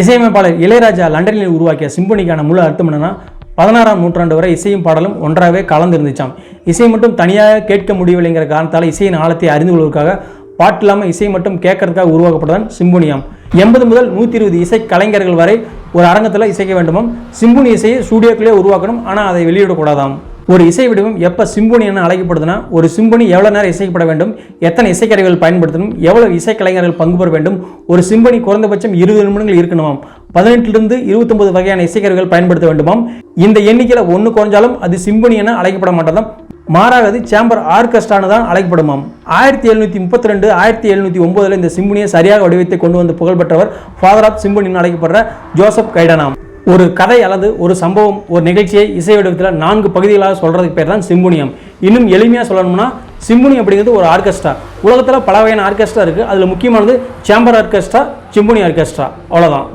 இசையமைப்பாளர் இளையராஜா லண்டனில் உருவாக்கிய சிம்பொனிக்கான முழு அர்த்தம் என்னன்னா பதினாறாம் நூற்றாண்டு வரை இசையும் பாடலும் ஒன்றாகவே கலந்து இருந்துச்சாம் இசை மட்டும் தனியாக கேட்க முடியவில்லைங்கிற காரணத்தால் இசையின் ஆழத்தை அறிந்து கொள்வதற்காக பாட்டு இல்லாமல் இசை மட்டும் கேட்கறதுக்காக உருவாக்கப்பட்டதான் சிம்புனியாம். எண்பது முதல் நூற்றி இருபது இசை கலைஞர்கள் வரை ஒரு அரங்கத்தில் இசைக்க வேண்டுமாம். சிம்புனி இசையை ஸ்டூடியோக்குள்ளே உருவாக்கணும் ஆனால் அதை வெளியிடக்கூடாதாம். ஒரு இசை வடிவம் எப்போ சிம்பொனி என அழைக்கப்படுதுன்னா ஒரு சிம்பொனி எவ்வளோ நேரம் இசைக்கப்பட வேண்டும் எத்தனை இசைக்கருவிகள் பயன்படுத்தணும் எவ்வளவு இசைக்கலைஞர்கள் பங்கு பெற வேண்டும் ஒரு சிம்பொனி குறைந்தபட்சம் இருபது நிமிடங்கள் இருக்கணுமாம். பதினெட்டிலிருந்து இருபத்தொம்பது வகையான இசைக்கருவிகள் பயன்படுத்த வேண்டுமாம். இந்த எண்ணிக்கையில் ஒன்று குறைஞ்சாலும் அது சிம்பொனி என அழைக்கப்பட மாட்டதாம் மாறாக அது சேம்பர் ஆர்கெஸ்ட்ரானு தான் அழைக்கப்படுமாம். ஆயிரத்தி எழுநூற்றி முப்பத்தி ரெண்டு ஆயிரத்தி எழுநூற்றி ஒம்போதில் இந்த சிம்பொனியை சரியாக வடிவத்தை கொண்டு வந்து புகழ்பெற்றவர் ஃபாதர் ஆஃப் சிம்பொனின்னு அழைக்கப்படுற ஜோசப் கைடனாம். ஒரு கதை அல்லது ஒரு சம்பவம் ஒரு நிகழ்ச்சியை இசை வடிவத்தில் நான்கு பகுதிகளாக சொல்கிறதுக்கு பேர் தான் சிம்புனியம். இன்னும் எளிமையாக சொல்லணும்னா சிம்புனி அப்படிங்கிறது ஒரு ஆர்கெஸ்ட்ரா. உலகத்தில் பல வகையான ஆர்கெஸ்ட்ரா இருக்குது அதில் முக்கியமானது சேம்பர் ஆர்கெஸ்ட்ரா சிம்புனி ஆர்கெஸ்ட்ரா. அவ்வளோதான்